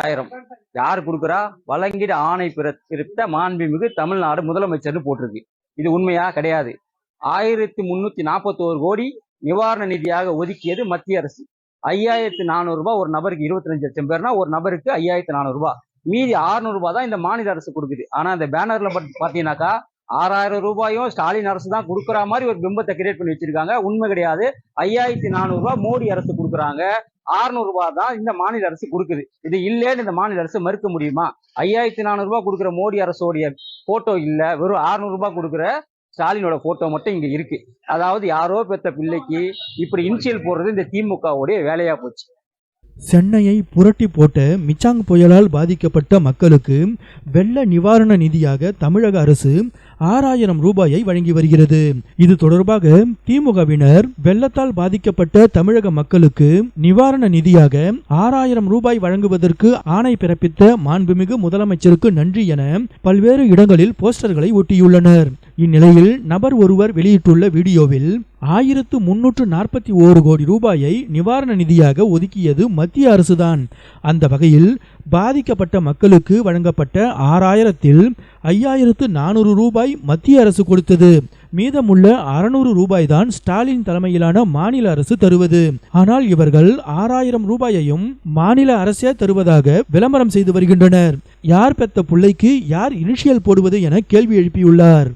ஆறாயிரம் யார் கொடுக்குறா? வழங்கிட ஆணை பிறப்பித்த மாண்புமிகு தமிழ்நாடு முதலமைச்சர்னு போட்டிருக்கு. இது உண்மையா? கிடையாது. ஆயிரத்தி முன்னூத்தி நாற்பத்தோரு கோடி நிவாரண நிதியாக ஒதுக்கியது மத்திய அரசு. ஐயாயிரத்தி நானூறு ரூபாய் ஒரு நபருக்கு இருபத்தி அஞ்சு லட்சம் பேர்னா ஒரு நபருக்கு ஐயாயிரத்தி நானூறு ரூபாய். மீதி 600 ரூபாய் தான் இந்த மாநில அரசு கொடுக்குது. ஆனா இந்த பேனர்ல பட்- பாத்தீங்கன்னாக்கா ஆறாயிரம் ரூபாயும் ஸ்டாலின் அரசு தான் கொடுக்குற மாதிரி ஒரு பிம்பத்தை கிரியேட் பண்ணி வச்சிருக்காங்க. உண்மை கிடையாது. ஐயாயிரத்தி நானூறு ரூபாய் மோடி அரசு கொடுக்குறாங்க. 600 ரூபாய் தான் இந்த மாநில அரசு கொடுக்குது. இது இல்லைன்னு இந்த மாநில அரசு மறுக்க முடியுமா? ஐயாயிரத்தி நானூறு ரூபாய் கொடுக்குற மோடி அரசோடைய போட்டோ இல்ல. வெறும் 600 ரூபாய் கொடுக்குற ஸ்டாலினோட போட்டோ மட்டும் இங்க இருக்கு. அதாவது யாரோ பெத்த பிள்ளைக்கு இப்படி இனிஷியல் போடுறது இந்த திமுகவுடைய வேலையா போச்சு. சென்னையை புரட்டி போட்ட மிச்சாங் புயலால் பாதிக்கப்பட்ட மக்களுக்கு வெள்ள நிவாரண நிதியாக தமிழக அரசு ஆறாயிரம் ரூபாயை வழங்கி வருகிறது. இது தொடர்பாக திமுகவினர் வெள்ளத்தால் பாதிக்கப்பட்ட தமிழக மக்களுக்கு நிவாரண நிதியாக ஆறாயிரம் ரூபாய் வழங்குவதற்கு ஆணை பிறப்பித்த மாண்புமிகு முதலமைச்சருக்கு நன்றி என பல்வேறு இடங்களில் போஸ்டர்களை ஒட்டியுள்ளனர். இந்நிலையில் நபர் ஒருவர் வெளியிட்டுள்ள வீடியோவில் ஆயிரத்து முன்னூற்று நாற்பத்தி ஓரு கோடி ரூபாயை நிவாரண நிதியாக ஒதுக்கியது மத்திய அரசுதான். அந்த வகையில் பாதிக்கப்பட்ட மக்களுக்கு வழங்கப்பட்ட ஆறாயிரத்தில் ஐயாயிரத்து நானூறு ரூபாய் மத்திய அரசு கொடுத்தது. மீதமுள்ள அறுநூறு ரூபாய் தான் ஸ்டாலின் தலைமையிலான மாநில அரசு தருவது. ஆனால் இவர்கள் ஆறாயிரம் ரூபாயையும் மாநில அரசே தருவதாக விளம்பரம் செய்து வருகின்றனர். யார் பெத்த பிள்ளைக்கு யார் இனிஷியல் போடுவது என கேள்வி எழுப்பியுள்ளார்.